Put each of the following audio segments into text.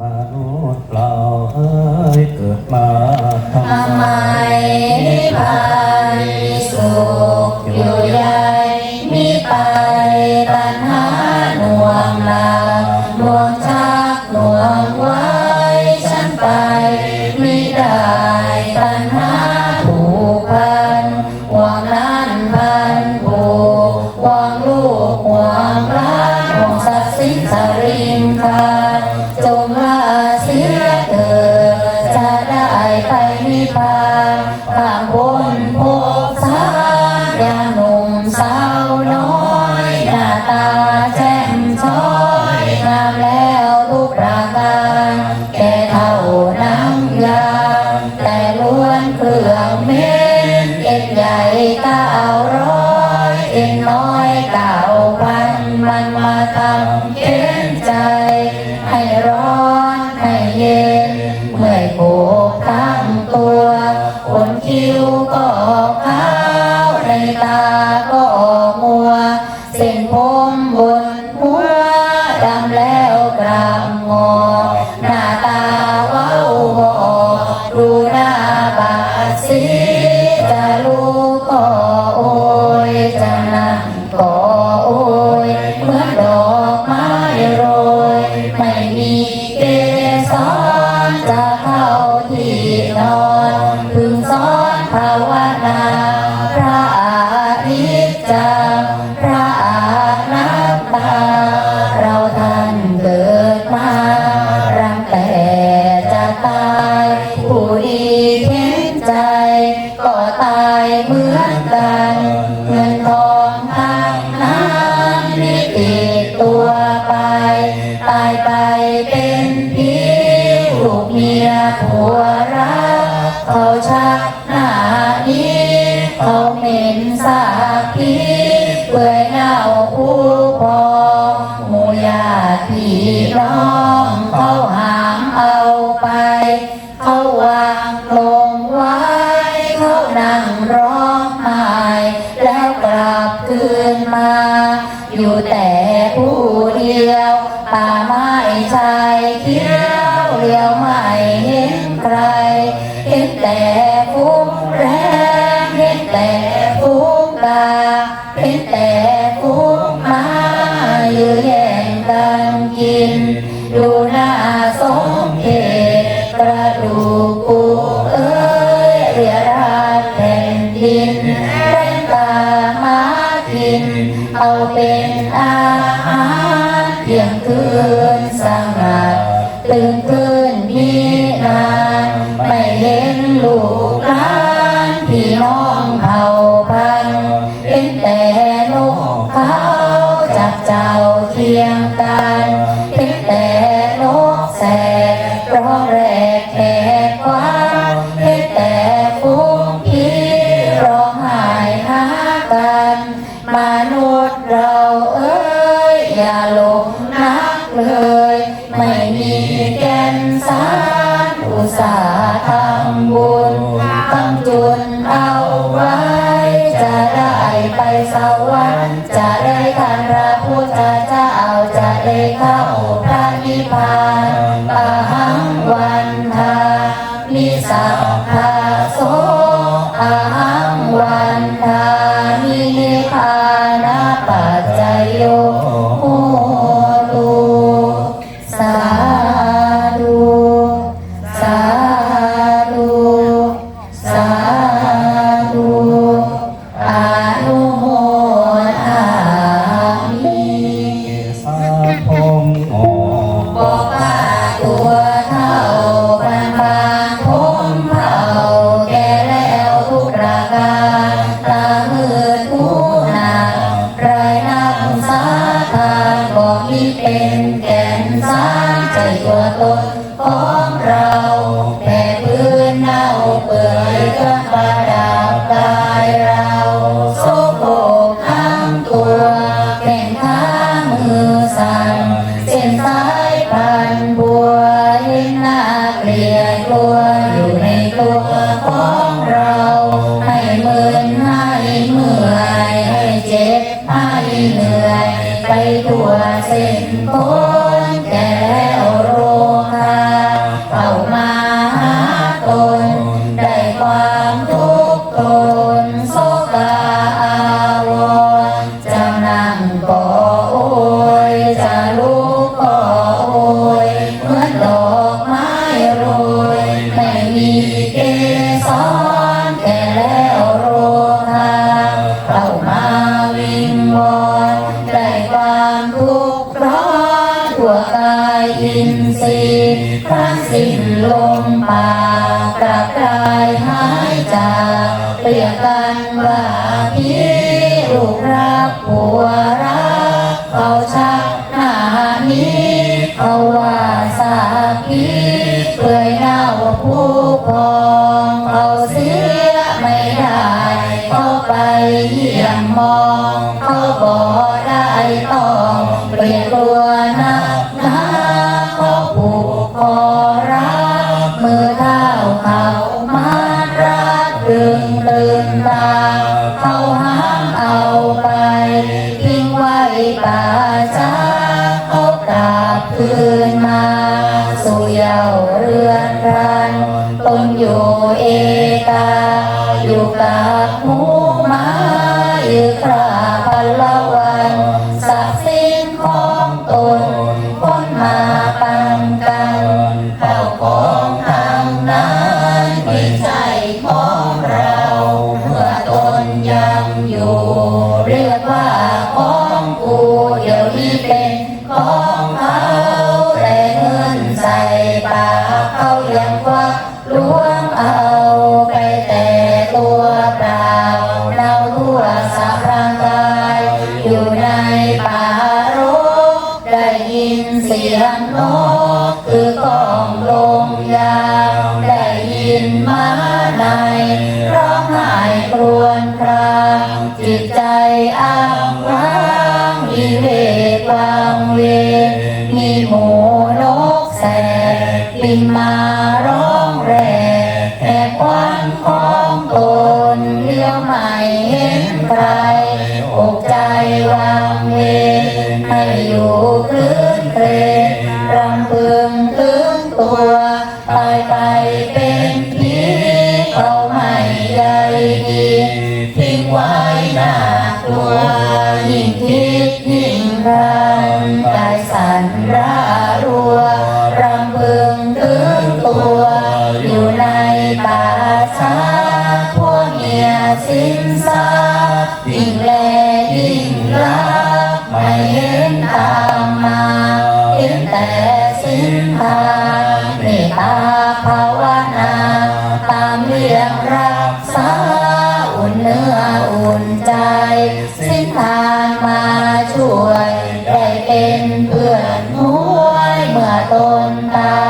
มนุษย์ สีจะรู้ก็โอยจะนั่งก็โอยเหมือนดอกไม้โรย ไม่มีเกสรจะเข้าที่นอนพึงสอนภาวนา พระอาทิตย์จังพระ เป็นผีลูกเมียผัวรักเขาชักหน้านี้เขาเหม็นสาพีเปื่อยเน่าผู้พองหมู่ญาพี่น้องเขาหามเอาไป เขาวางลงไว้ เขานั่งร้องไห้แล้วกลับคืนมา อยู่แต่ แต่ฟุ้งกาเห็นแต่ฟุ้งมายื้อแย่งกันกิน ดูหน้าสมเพชกระดูกปูเอ้ยเรียราแผ่นดินเป็นตามากิน เอาเป็นอาหารเที่ยงคืนสงัดตื่นขึ้น ตั้งจุนเอาไว้ จะได้ไปสวรรค์จะได้ทันพระพุทธเจ้าจะได้เข้าพระนิพพานปะหังวันทามิสัพพะโสอะหังวันทามินิพานาปัจจโย บอกว่าตัวเท่าบางบางผมเผาแก่แล้วทุกประการตามืดหูหนักไรนักสาทานบอกมีเป็นแก่นสารใจตัวตนของเราแผ่พื้นเน่าเปื่อยเเมื่อยให้เจ็บให้เหนื่อยไปทั่วเส้นคน สิ้นลมปากกลับกายหายจากเปรียกกันว่าพี่ลูกรักผัวรักเขาชักหน้านี้เขาว่า ไว้ป่าช้าเขากลับคืนมาสู่เยาเรือนรันตนอยู่เอกาอยู่กับหมูมาอยู่คราพันละวันสักสิ้นของตนคนมาปันกัน อ้างว้างมีเวกวางเว มีหมูนกแสกบินมาร้อง ป่าช้าพวกเมียสิ้นซากยิ่งแลยิ่งรักไม่เห็นตามมาเห็นแต่สิ้นทางเมตตาภาวนา ตามเรียงรักษาอุ่นเนื้ออุ่นใจ สิ้นทางมาช่วย ได้เป็นเพื่อนหวยเมื่อตนตาย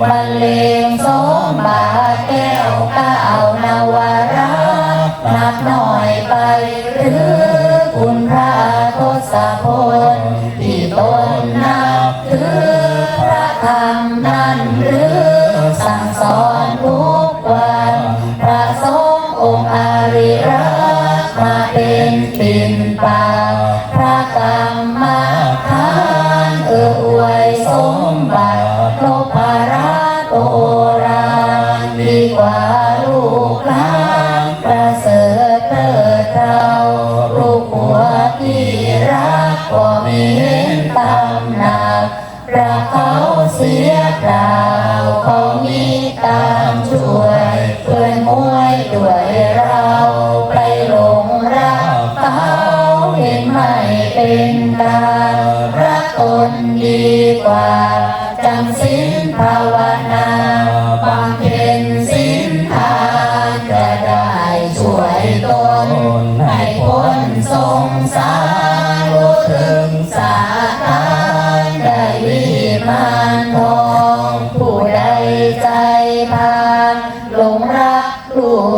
บรรเลงสมบาแก้วก้าวนาวระนับหน่อยไปหรือคุณพระทศพลที่ตนนับถือพระธรรมนั้นหรือสั่งสอนทุกวัน พระสงฆ์องค์อาริรัก ก็มีเห็นตามหนักรักเขาเสียเปล่าเขามีตามช่วย หลงรักลูก